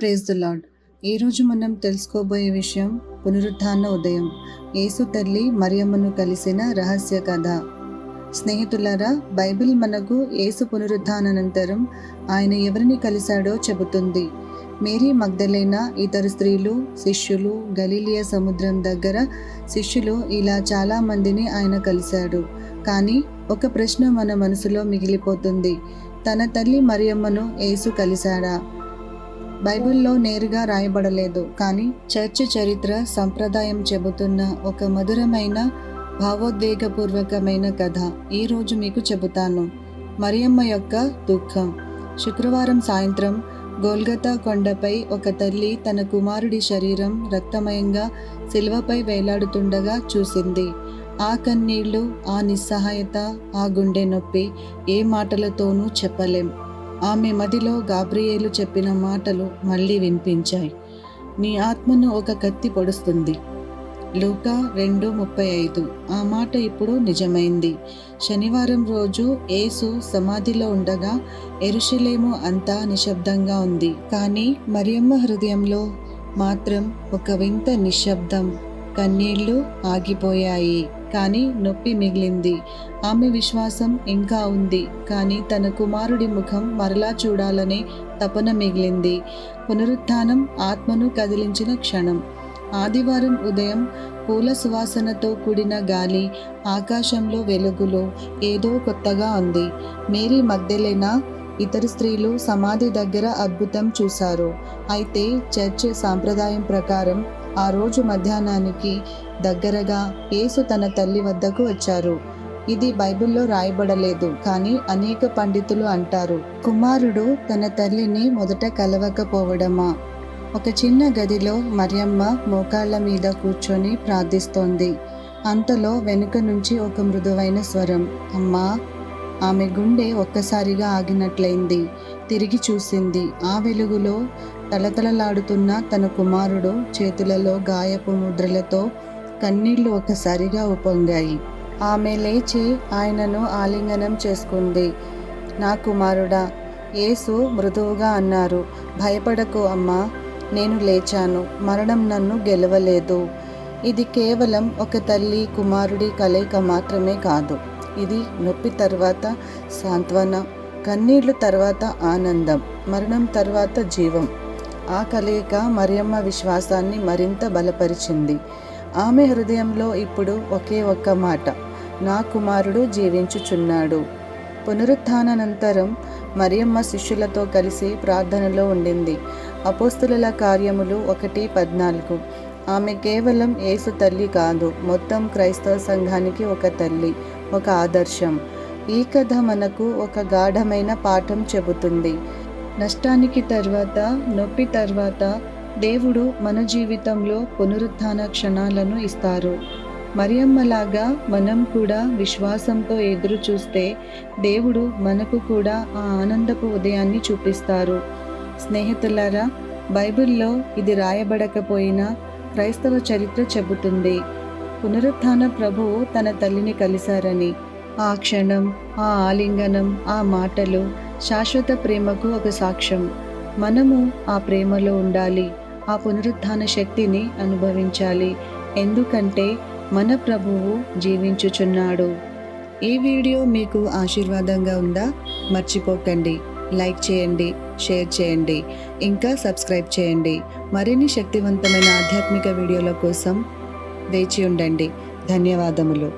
Praise the lord ఈరోజు మనం తెలుసుకోబోయే విషయం పునరుద్ధాన ఉదయం. యేసు తల్లి మరియమ్మను కలిసిన రహస్య కథ. స్నేహితులారా బైబిల్ మనకు యేసు పునరుత్థానానంతరం ఆయన ఎవరిని కలిశాడో చెబుతుంది. మేరీ మగ్ధలైన ఇతర స్త్రీలు శిష్యులు గలీలియా సముద్రం దగ్గర శిష్యులు ఇలా చాలా మందిని ఆయన కలిశాడు. కానీ ఒక ప్రశ్న మన మనసులో మిగిలిపోతుంది. తన తల్లి మరియమ్మను యేసు కలిశాడా? బైబిల్లో నేరుగా రాయబడలేదు. కానీ చర్చ్ చరిత్ర సంప్రదాయం చెబుతున్న ఒక మధురమైన భావోద్వేగపూర్వకమైన కథ ఈరోజు మీకు చెబుతాను. మరియమ్మ యొక్క దుఃఖం. శుక్రవారం సాయంత్రం గోల్గతా కొండపై ఒక తల్లి తన కుమారుడి శరీరం రక్తమయంగా శిల్వపై వేలాడుతుండగా చూసింది. ఆ కన్నీళ్ళు ఆ నిస్సహాయత ఆ గుండె నొప్పి ఏ మాటలతోనూ చెప్పలేం. ఆమె మదిలో గాబ్రియేలు చెప్పిన మాటలు మళ్ళీ వినిపించాయి. నీ ఆత్మను ఒక కత్తి పొడుస్తుంది. లూకా రెండు ముప్పై ఐదు. ఆ మాట ఇప్పుడు నిజమైంది. శనివారం రోజు ఏసు సమాధిలో ఉండగా ఎరుషలేము అంతా నిశ్శబ్దంగా ఉంది. కానీ మరియమ్మ హృదయంలో మాత్రం ఒక వింత నిశ్శబ్దం కన్నీళ్ళు ఆగిపోయాయి. కానీ నొప్పి మిగిలింది. ఆమె విశ్వాసం ఇంకా ఉంది. కానీ తన కుమారుడి ముఖం మరలా చూడాలనే తపన మిగిలింది. పునరుత్థానం ఆత్మను కదిలించిన క్షణం. ఆదివారం ఉదయం పూల సువాసనతో కూడిన గాలి ఆకాశంలో వెలుగులో ఏదో కొత్తగా ఉంది. మేరీ మధ్యలేనా ఇతర స్త్రీలు సమాధి దగ్గర అద్భుతం చూశారు. అయితే చర్చ్ సాంప్రదాయం ప్రకారం ఆ రోజు మధ్యాహ్నానికి దగ్గరగా యేసు తన తల్లి వద్దకు వచ్చారు. ఇది బైబిల్లో రాయబడలేదు కానీ అనేక పండితులు అంటారు. కుమారుడు తన తల్లిని మొదట కలవకపోవడమా? ఒక చిన్న గదిలో మరియమ్మ మోకాళ్ళ మీద కూర్చొని ప్రార్థిస్తోంది. అంతలో వెనుక నుంచి ఒక మృదువైన స్వరం అమ్మా! ఆమె గుండె ఒక్కసారిగా ఆగినట్లయింది. తిరిగి చూసింది ఆ వెలుగులో తలతలలాడుతున్న తన కుమారుడు చేతులలో గాయపు ముద్రలతో కన్నీళ్ళు ఒకసారిగా ఉపొంగాయి ఆమె లేచి ఆయనను ఆలింగనం చేసుకుంది. నా కుమారుడా యేసు మృదువుగా అన్నారు. భయపడకు అమ్మా నేను లేచాను. మరణం నన్ను గెలవలేదు. ఇది కేవలం ఒక తల్లి కుమారుడి కలయిక మాత్రమే కాదు. ఇది నొప్పి తర్వాత సాంత్వన కన్నీళ్ళు తర్వాత ఆనందం మరణం తర్వాత జీవం. ఆ కలయిక మరియమ్మ విశ్వాసాన్ని మరింత బలపరిచింది. ఆమె హృదయంలో ఇప్పుడు ఒకే ఒక్క మాట నా కుమారుడు జీవించుచున్నాడు. పునరుత్థానానంతరం మరియమ్మ శిష్యులతో కలిసి ప్రార్థనలో ఉండింది. అపోస్తుల కార్యములు ఒకటి పద్నాలుగు. ఆమె కేవలం యేసు తల్లి కాదు మొత్తం క్రైస్తవ సంఘానికి ఒక తల్లి ఒక ఆదర్శం. ఈ కథ మనకు ఒక గాఢమైన పాఠం చెబుతుంది. నష్టానికి తర్వాత నొప్పి తర్వాత దేవుడు మన జీవితంలో పునరుత్థాన క్షణాలను ఇస్తారు. మరియమ్మలాగా మనం కూడా విశ్వాసంతో ఎదురు చూస్తే దేవుడు మనకు కూడా ఆ ఆనందపు ఉదయాన్ని చూపిస్తారు. స్నేహితులారా బైబిల్లో ఇది రాయబడకపోయినా క్రైస్తవ చరిత్ర చెబుతుంది. పునరుత్థాన ప్రభువు తన తల్లిని కలిశారని. ఆ క్షణం ఆ ఆలింగనం ఆ మాటలు శాశ్వత ప్రేమకు ఒక సాక్ష్యం. మనము ఆ ప్రేమలో ఉండాలి ఆ పునరుత్థాన శక్తిని అనుభవించాలి. ఎందుకంటే మన ప్రభువు జీవించుచున్నాడు. ఈ వీడియో మీకు ఆశీర్వాదంగా ఉందా? మర్చిపోకండి. లైక్ చేయండి షేర్ చేయండి ఇంకా సబ్స్క్రైబ్ చేయండి. మరిన్ని శక్తివంతమైన ఆధ్యాత్మిక వీడియోల కోసం వేచి ఉండండి. ధన్యవాదములు.